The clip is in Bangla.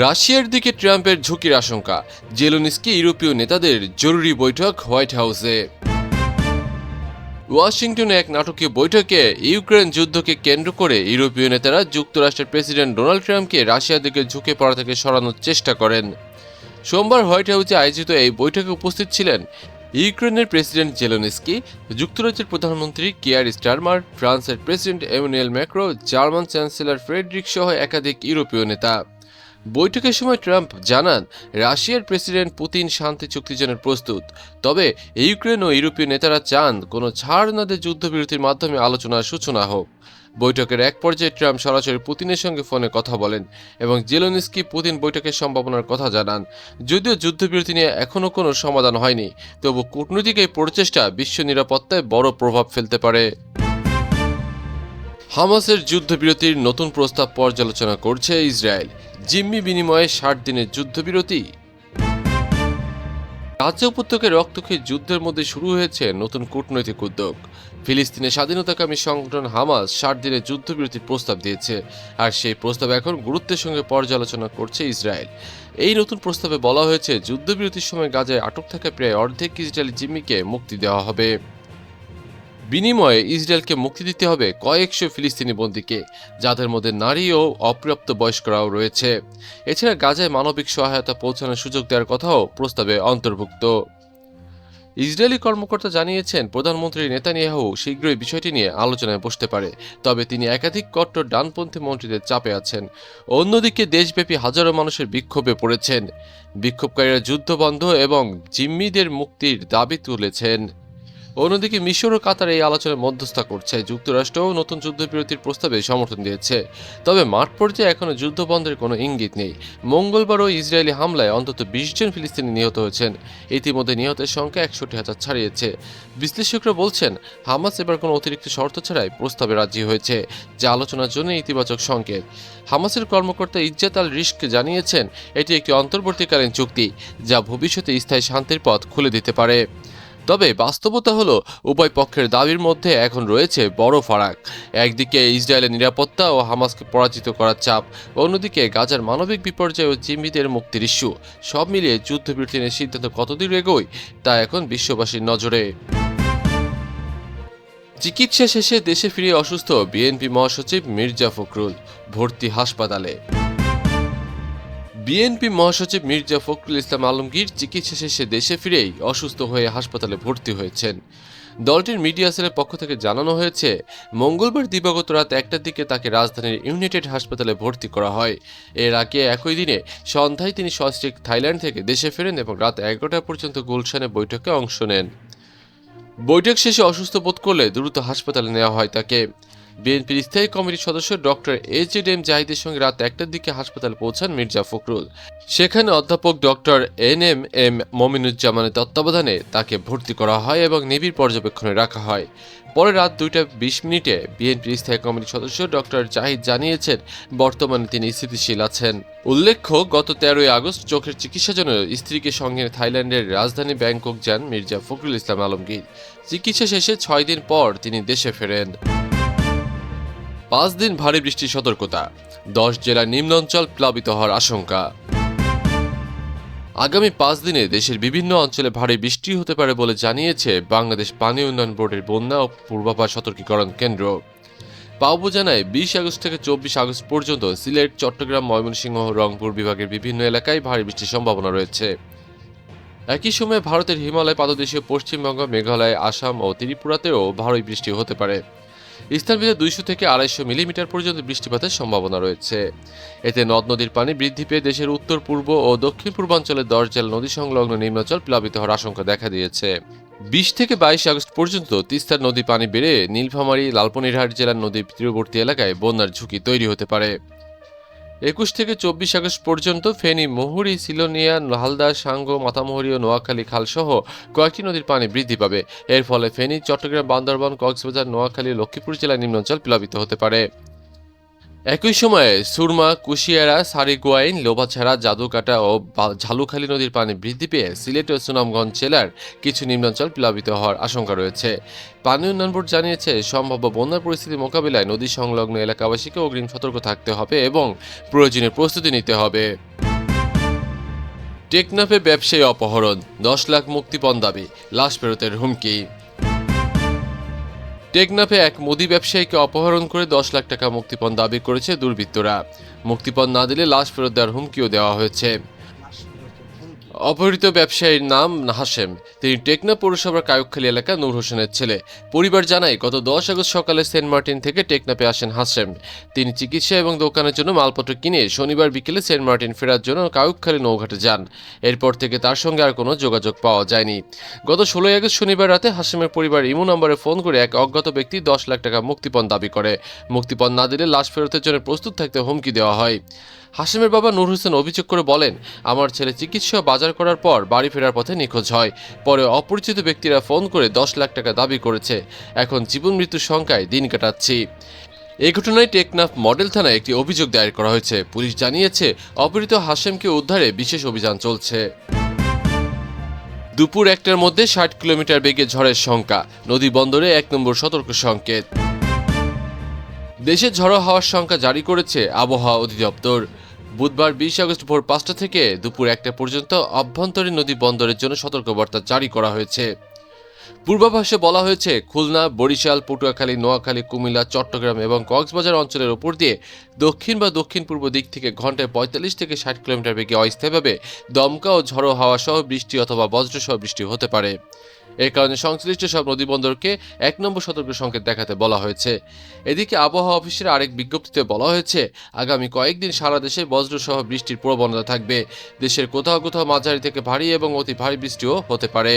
রাশিয়ার দিকে ট্রাম্পের ঝুঁকির আশঙ্কা। জেলোনিস্কি ইউরোপীয় নেতাদের জরুরি বৈঠক হোয়াইট হাউসে। ওয়াশিংটনে এক নাটকীয় বৈঠকে ইউক্রেন যুদ্ধকে কেন্দ্র করে ইউরোপীয় নেতারা যুক্তরাষ্ট্রের প্রেসিডেন্ট ডোনাল্ড ট্রাম্পকে রাশিয়ার দিকে ঝুঁকে পড়া থেকে সরানোর চেষ্টা করেন। সোমবার হোয়াইট হাউসে আয়োজিত এই বৈঠকে উপস্থিত ছিলেন ইউক্রেনের প্রেসিডেন্ট জেলোনিস্কি, যুক্তরাজ্যের প্রধানমন্ত্রী কিয়ার স্টারমার, ফ্রান্সের president Emmanuel Macron, German chancellor Friedrich সহ একাধিক ইউরোপীয় নেতা। বৈঠকের সময় ট্রাম্প জানান, রাশিয়ার প্রেসিডেন্ট পুতিন শান্তি চুক্তির জন্য প্রস্তুত। তবে ইউক্রেন ও ইউরোপীয় নেতারা চান কোনো ছাড় না দিয়ে যুদ্ধবিরতির মাধ্যমে আলোচনার সূচনা হোক। বৈঠকের এক পর্যায়ে ট্রাম্প সরাসরি পুতিনের সঙ্গে ফোনে কথা বলেন এবং জেলোনিস্কি পুতিন বৈঠকের সম্ভাবনার কথা জানান। যদিও যুদ্ধবিরতি নিয়ে এখনও কোনো সমাধান হয়নি, তবু কূটনৈতিক এই প্রচেষ্টা বিশ্ব নিরাপত্তায় বড় প্রভাব ফেলতে পারে। হামাসের যুদ্ধবিরতির নতুন প্রস্তাব পর্যালোচনা করছে ইসরায়েল। জিম্মি বিনিময়ে ষাট দিনের যুদ্ধবিরতি। গাজা উপত্যকায় রক্তক্ষয়ী যুদ্ধের মধ্যে শুরু হয়েছে নতুন কূটনৈতিক উদ্যোগ। ফিলিস্তিনের স্বাধীনতাকামী সংগঠন হামাস ষাট দিনের যুদ্ধবিরতির প্রস্তাব দিয়েছে, আর সেই প্রস্তাব এখন গুরুত্বের সঙ্গে পর্যালোচনা করছে ইসরায়েল। এই নতুন প্রস্তাবে বলা হয়েছে, যুদ্ধবিরতির সময় গাজায় আটক থাকা প্রায় অর্ধেক ইসরায়েলি জিম্মিকে মুক্তি দেওয়া হবে। বিনিময়ে ইসরায়েলকে মুক্তি দিতে হবে কয়েকশো ফিলিস্তিনি বন্দীকে, যাদের মধ্যে নারী ও অপ্রাপ্ত বয়স্করাও রয়েছে। এছাড়া গাজায় মানবিক সহায়তা পৌঁছানোর সুযোগ দেওয়ার কথাও প্রস্তাবে অন্তর্ভুক্ত। ইসরায়েলি কর্মকর্তা জানিয়েছেন, প্রধানমন্ত্রী নেতানিয়াহু শীঘ্রই বিষয়টি নিয়ে আলোচনায় বসতে পারে, তবে তিনি একাধিক কট্টর ডানপন্থী মন্ত্রীদের চাপে আছেন। অন্যদিকে দেশব্যাপী হাজারো মানুষের বিক্ষোভে পড়েছেন। বিক্ষোভকারীরা যুদ্ধ বন্ধ এবং জিম্মিদের মুক্তির দাবি তুলেছেন। অন্যদিকে মিশর ও কাতার এই আলোচনায় মধ্যস্থতা করছে। যুক্তরাষ্ট্রও নতুন যুদ্ধবিরতির প্রস্তাবে সমর্থন দিয়েছে। তবে মাঠ পর্যায়ে এখনও যুদ্ধ বন্ধের কোনো ইঙ্গিত নেই। মঙ্গলবারও ইসরায়েলি হামলায় অন্তত বিশ জন ফিলিস্তিনি নিহত হয়েছেন। ইতিমধ্যে নিহতের সংখ্যা একষট্টি হাজার ছাড়িয়েছে। বিশ্লেষকরা বলছেন, হামাস এবার কোনো অতিরিক্ত শর্ত ছাড়াই প্রস্তাবে রাজি হয়েছে, যা আলোচনার জন্য ইতিবাচক সংকেত। হামাসের কর্মকর্তা ইজ্জাত আল রিস্ক জানিয়েছেন, এটি একটি অন্তর্বর্তীকালীন চুক্তি, যা ভবিষ্যতে স্থায়ী শান্তির পথ খুলে দিতে পারে। তবে বাস্তবতা হলো, উভয় পক্ষের দাবির মধ্যে এখন রয়েছে বড় ফারাক। একদিকে ইসরায়েলের নিরাপত্তা ও হামাসকে পরাজিত করার চাপ, অন্যদিকে গাজার মানবিক বিপর্যয় ও জিম্মিদের মুক্তির ইস্যু। সব মিলিয়ে যুদ্ধবিরতি নিয়ে সিদ্ধান্ত কতদূর এগোয়, তা এখন বিশ্ববাসীর নজরে। চিকিৎসা শেষে দেশে ফিরে অসুস্থ বিএনপি মহাসচিব মির্জা ফখরুল, ভর্তি হাসপাতালে। বিএনপি মহাসচিব মির্জা ফখরুল ইসলাম আলমগীর চিকিৎসা শেষে দেশে ফিরেই অসুস্থ হয়ে হাসপাতালে ভর্তি হয়েছেন। দলটির মিডিয়া সেলের পক্ষ থেকে জানানো হয়েছে, মঙ্গলবার দিবাগত রাত একটার দিকে তাকে রাজধানীর ইউনাইটেড হাসপাতালে ভর্তি করা হয়। এর আগে একই দিনে সন্ধ্যায় তিনি সস্ট্রিক থাইল্যান্ড থেকে দেশে ফেরেন এবং রাত এগারোটা পর্যন্ত গুলশানে বৈঠকে অংশ নেন। বৈঠক শেষে অসুস্থ বোধ করলে দ্রুত হাসপাতালে নেওয়া হয় তাকে। বিএনপির স্থায়ী কমিটির সদস্য ডক্টর এইচএড এম জাহিদের সঙ্গে রাত একটার দিকে হাসপাতালে পৌঁছান মির্জা ফখরুল। সেখানে অধ্যাপক ডক্টর এন এম এম মমিনুজ্জামানের তত্ত্বাবধানে তাকে ভর্তি করা হয় এবং নিবিড় পর্যবেক্ষণে রাখা হয়। পরে রাত দুইটা বিশ মিনিটে বিএনপির স্থায়ী কমিটির সদস্য ডক্টর জাহিদ জানিয়েছেন, বর্তমানে তিনি স্থিতিশীল আছেন। উল্লেখ্য, গত তেরোই আগস্ট চোখের চিকিৎসার জন্য স্ত্রীকে সঙ্গে থাইল্যান্ডের রাজধানী ব্যাংকক যান মির্জা ফখরুল ইসলাম আলমগীর। চিকিৎসা শেষে ছয় দিন পর তিনি দেশে ফেরেন। পাঁচ দিন ভারী বৃষ্টির সতর্কতা। দশ জেলার নিম্নাঞ্চল প্লাবিত হওয়ার আশঙ্কা। আগামী পাঁচ দিনে দেশের বিভিন্ন অঞ্চলে ভারী বৃষ্টি হতে পারে বলে জানিয়েছে বাংলাদেশ পানি উন্নয়ন বোর্ডের বন্যা ও পূর্বাভাস সতর্কীকরণ কেন্দ্র। পাওবো জানায়, বিশ আগস্ট থেকে চব্বিশ আগস্ট পর্যন্ত সিলেট, চট্টগ্রাম, ময়মনসিংহ রংপুর বিভাগের বিভিন্ন এলাকায় ভারী বৃষ্টির সম্ভাবনা রয়েছে। একই সময়ে ভারতের হিমালয় পাদদেশীয় পশ্চিমবঙ্গ, মেঘালয়, আসাম ও ত্রিপুরাতেও ভারী বৃষ্টি হতে পারে। স্থানভেদে দুইশো থেকে আড়াইশো মিলিমিটার পর্যন্ত বৃষ্টিপাতের সম্ভাবনা রয়েছে। এতে নদ নদীর পানি বৃদ্ধি পেয়ে দেশের উত্তর, পূর্ব ও দক্ষিণ পূর্বাঞ্চলের দশ জেলা নদী সংলগ্ন নিম্নচল প্লাবিত হওয়ার আশঙ্কা দেখা দিয়েছে। বিশ থেকে বাইশ আগস্ট পর্যন্ত তিস্তার নদী পানি বেড়ে নীলফামারী, লালপনিরহাট জেলার নদীর তীরবর্তী এলাকায় বন্যার ঝুঁকি তৈরি হতে পারে। একুশ থেকে চব্বিশ আগস্ট পর্যন্ত ফেনী, মহুরী, সিলোনিয়া, হালদা, সাঙ্গ, মাতামুহুরী ও নোয়াখালী খালসহ কয়েকটি নদীর পানি বৃদ্ধি পাবে। এর ফলে ফেনী, চট্টগ্রাম, বান্দরবান, কক্সবাজার, নোয়াখালী, লক্ষ্মীপুর জেলার নিম্নাঞ্চল প্লাবিত হতে পারে। একই সময়ে সুরমা, কুশিয়ারা সারিগুয়াইন লোভাছাড়া, জাদুকাটা ও ঝালুখালী নদীর পানি বৃদ্ধি পেয়ে সিলেট ও সুনামগঞ্জ জেলার কিছু নিম্নাঞ্চল প্লাবিত হওয়ার আশঙ্কা রয়েছে। পানি উন্নয়ন বোর্ড জানিয়েছে, সম্ভাব্য বন্যার পরিস্থিতি মোকাবিলায় নদী সংলগ্ন এলাকাবাসীকে অগ্রিম সতর্ক থাকতে হবে এবং প্রয়োজনীয় প্রস্তুতি নিতে হবে। টেকনাফে ব্যবসায়ী অপহরণ, দশ লাখ মুক্তিপণ দাবি, লাশ ফেরতের হুমকি। টেকনাফে এক মুদি ব্যবসায়ীকে অপহরণ করে দশ লাখ টাকা মুক্তিপণ দাবি করেছে দুর্বৃত্তরা। মুক্তিপণ না দিলে লাশ ফেরত দেওয়ার হুমকিও দেওয়া হয়েছে। অপহৃত ব্যবসায়ীর নাম হাসেম তিনি টেকনা পৌরসভার কায়কখালী এলাকা নূর হোসেনের ছেলে। পরিবার জানায়, গত দশ আগস্ট সকালে সেন্ট মার্টিন থেকে টেকনাপে আসেন হাসেম তিনি চিকিৎসা এবং দোকানের জন্য মালপত্র কিনে শনিবার বিকেলে সেন্ট মার্টিন ফেরার জন্য কায়কখালী নৌঘাটে যান। এরপর থেকে তার সঙ্গে আর কোনো যোগাযোগ পাওয়া যায়নি। গত ষোলোই আগস্ট শনিবার রাতে হাসেমের পরিবার ইমো নম্বরে ফোন করে এক অজ্ঞাত ব্যক্তি দশ লাখ টাকা মুক্তিপণ দাবি করে। মুক্তিপণ না দিলে লাশ ফেরতের জন্য প্রস্তুত থাকতে হুমকি দেওয়া হয়। হাসেমের বাবা নূর হোসেন অভিযোগ করে বলেন, আমার ছেলে চিকিৎসা বাজার করার পর বাড়ি ফেরার পথে নিখোঁজ হয়। পরে অপরিচিত ব্যক্তিরা ফোন করে দশ লাখ টাকা দাবি করেছে। এখন জীবন মৃত্যুর সংখ্যায় দিন কাটাচ্ছি। এই ঘটনায় টেকনাফ মডেল থানায় একটি অভিযোগ দায়ের করা হয়েছে। পুলিশ জানিয়েছে, অপহৃত হাসেমকে উদ্ধারে বিশেষ অভিযান চলছে। দুপুর একটার মধ্যে ষাট কিলোমিটার বেগে ঝড়ের শঙ্কা। নদী বন্দরে এক নম্বর সতর্ক সংকেত। দেশে ঝড়ো হাওয়ার সংখ্যা জারি করেছে আবহাওয়া অধিদপ্তর। বুধবার বিশ আগস্ট ভোর পাঁচটা থেকে দুপুর একটা পর্যন্ত অভ্যন্তরীণ নদী বন্দরের জন্য সতর্কবার্তা জারি করা হয়েছে। পূর্বাভাসে বলা হয়েছে, খুলনা, বরিশাল, পটুয়াখালী, নোয়াখালী, কুমিল্লা, চট্টগ্রাম এবং কক্সবাজার অঞ্চলের ওপর দিয়ে দক্ষিণ বা দক্ষিণ পূর্ব দিক থেকে ঘন্টায় পঁয়তাল্লিশ থেকে ষাট কিলোমিটার বেগে অস্থায়ীভাবে দমকা ও ঝড়ো হাওয়া সহ বৃষ্টি অথবা বজ্রসহ বৃষ্টি হতে পারে। এর কারণে সংশ্লিষ্ট সব নদীবন্দরকে এক নম্বর সতর্ক সংকেত দেখাতে বলা হয়েছে। এদিকে আবহাওয়া অফিসের আরেক বিজ্ঞপ্তিতে বলা হয়েছে, আগামী কয়েকদিন সারা দেশে বজ্রসহ বৃষ্টির প্রবণতা থাকবে। দেশের কোথাও কোথাও মাঝারি থেকে ভারী এবং অতি ভারী বৃষ্টিও হতে পারে।